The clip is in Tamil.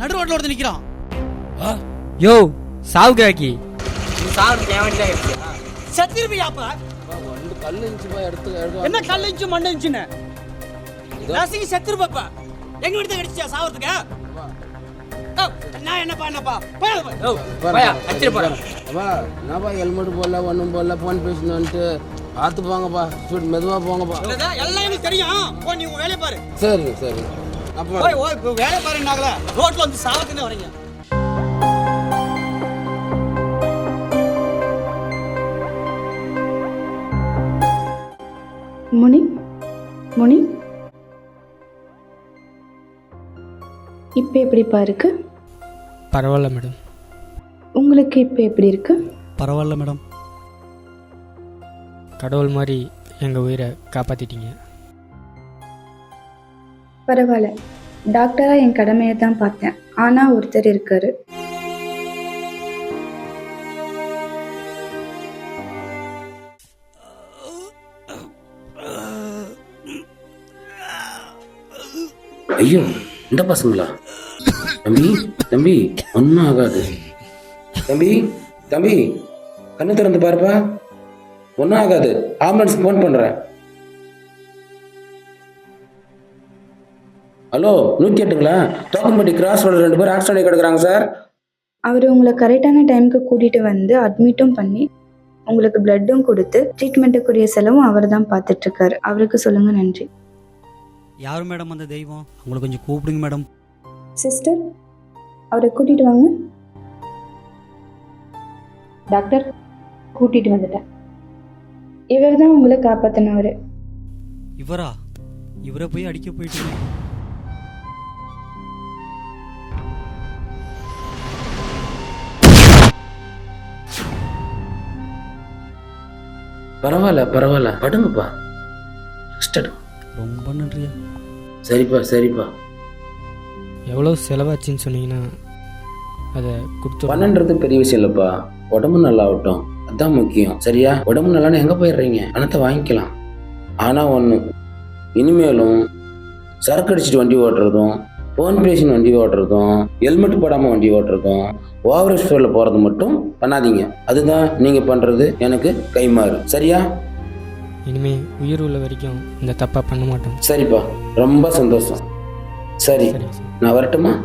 நடு ரோட்ல நிக்கிறான். யோ சாவு கிராக்கி செத்திருப்பியா கல் இருந்துச்சுப்பா எடுத்து என்ன கல் இன்ச்சு மண்ணு இன்ச்சுன்னு ரசிகி செத்துருப்பா எங்க வீட்டு கடிச்சியா சாவறதுக்கு? நான் என்னப்பா என்னப்பா. அப்பா என்னப்பா ஹெல்மெட் போடல ஒன்றும் போடல ஃபோன் பேசணுன்ட்டு பார்த்து போங்கப்பா. ஸ்பீட் மெதுவாக போங்கப்பா. எல்லாம் எனக்கு தெரியும். போ நீ உங்க வேலையை பாரு. சரி சரி. அப்பா. வேலையை பாருன்னாங்களே ரோட்ல வந்து சாவத்துன்னு வரீங்க. முனி முனி. இப்போ எப்படிப்பா இருக்கு? பரவாயில்ல மேடம். உங்களுக்கு இப்போ எப்படி இருக்கு? பரவாயில்ல மேடம். கடவுள் மாதிரி எங்கள் உயிரை காப்பாற்றிட்டீங்க பரவாயில்ல. டாக்டராக என் கடமையை தான் பார்த்தேன். ஆனால் ஒருத்தர் இருக்காரு. ஐயோ இந்த பசங்களா? தம்பி தம்பி ஒன்றும் ஆகாது. தம்பி தம்பி கண்ணு திறந்து பாருப்பா. ஒன்றும் ஆகாது. ஆம்புலன்ஸ் ஃபோன் பண்ணுறேன் ஹலோ நூற்றி எட்டுங்களா? தோக்கம்பட்டி கிராஸ் ரோடு ரெண்டு பேர் ஆக்சிடென்ட் கிடக்குறாங்க சார். அவர் உங்களை கரெக்டான டைமுக்கு கூட்டிகிட்டு வந்து அட்மிட்டும் பண்ணி உங்களுக்கு பிளட்டும் கொடுத்து ட்ரீட்மெண்ட்டுக்குரிய செலவும் அவர் தான் பார்த்துட்ருக்காரு அவருக்கு சொல்லுங்க நன்றி. யாரு மேடம் அந்த தெய்வம்? உங்களை கொஞ்சம் கூப்பிடுங்க மேடம். சிஸ்டர் அவரை கூட்டிகிட்டு வாங்க. டாக்டர் கூட்டிகிட்டு வந்துட்டேன். இவர் தான் உங்களை காப்பாற்றினவர் இவரா? இவரை போய் அடிக்க போயிட்டு பரவாயில்ல பரவாயில்ல. படுங்கப்பா. ரெஸ்ட் ரொம்ப நன்றியா. சரிப்பா சரிப்பா. எவ்வளோ செலவாச்சுன்னு சொன்னீங்கன்னா அதை கொடுத்து பன்னெண்டுறது பெரிய விஷயம் இல்லைப்பா. உடம்பு நல்லா ஆகட்டும் அதான் முக்கியம். சரியா? உடம்பு நல்லான்னு எங்கே போயிடுறீங்க? பணத்தை வாங்கிக்கலாம். ஆனால் ஒன்று இனிமேலும் சரக்கு அடிச்சிட்டு வண்டி ஓட்டுறதும் ஃபோன் பேசின்னு வண்டி ஓட்டுறதும் ஹெல்மெட் போடாமல் வண்டி ஓட்டுறதும் ஓவர் ஸ்பீடில் போகிறது மட்டும் பண்ணாதீங்க. அதுதான் நீங்கள் பண்ணுறது எனக்கு கைமாறு சரியா? இனிமே உயிர் உள்ள வரைக்கும் இந்த தப்பாக பண்ண மாட்டோம். சரிப்பா. ரொம்ப சந்தோஷம். சரி. நான் வரட்டுமா?